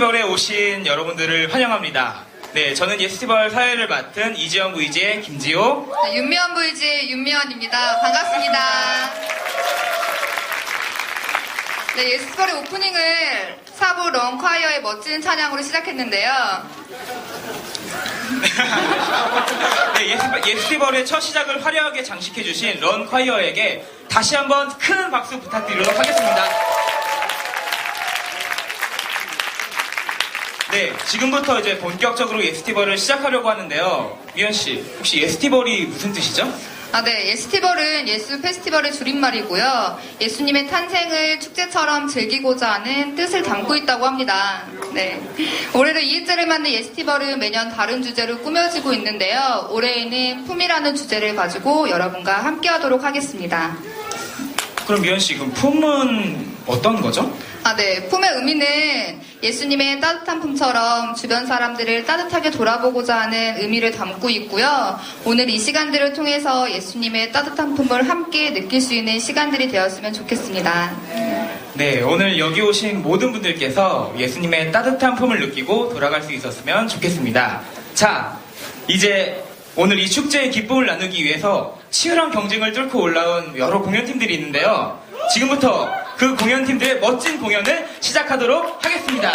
예스티벌에 오신 여러분들을 환영합니다. 네, 저는 예스티벌 사회를 맡은 이지영 VJ의 김지호. 네, 윤미원 VG 윤미원입니다. 반갑습니다. 네, 예스퍼의 오프닝을 사부 런콰이어의 멋진 찬양으로 시작했는데요. 네, 예스티벌, 예스티벌의 첫 시작을 화려하게 장식해주신 런 콰이어에게 다시 한번 큰 박수 부탁드리도록 하겠습니다. 네, 지금부터 이제 본격적으로 예스티벌을 시작하려고 하는데요. 미연 씨, 혹시 예스티벌이 무슨 뜻이죠? 아, 네. 예스티벌은 예수 페스티벌의 줄임말이고요. 예수님의 탄생을 축제처럼 즐기고자 하는 뜻을 담고 있다고 합니다. 네. 올해로 2회째를 맞는 예스티벌은 매년 다른 주제로 꾸며지고 있는데요. 올해에는 품이라는 주제를 가지고 여러분과 함께 하도록 하겠습니다. 그럼 미연 씨, 그럼 품은 어떤 거죠? 아, 네. 품의 의미는 예수님의 따뜻한 품처럼 주변 사람들을 따뜻하게 돌아보고자 하는 의미를 담고 있고요. 오늘 이 시간들을 통해서 예수님의 따뜻한 품을 함께 느낄 수 있는 시간들이 되었으면 좋겠습니다. 네, 오늘 여기 오신 모든 분들께서 예수님의 따뜻한 품을 느끼고 돌아갈 수 있었으면 좋겠습니다. 자, 이제 오늘 이 축제의 기쁨을 나누기 위해서 치열한 경쟁을 뚫고 올라온 여러 공연팀들이 있는데요. 지금부터 그 공연팀들의 멋진 공연을 시작하도록 하겠습니다.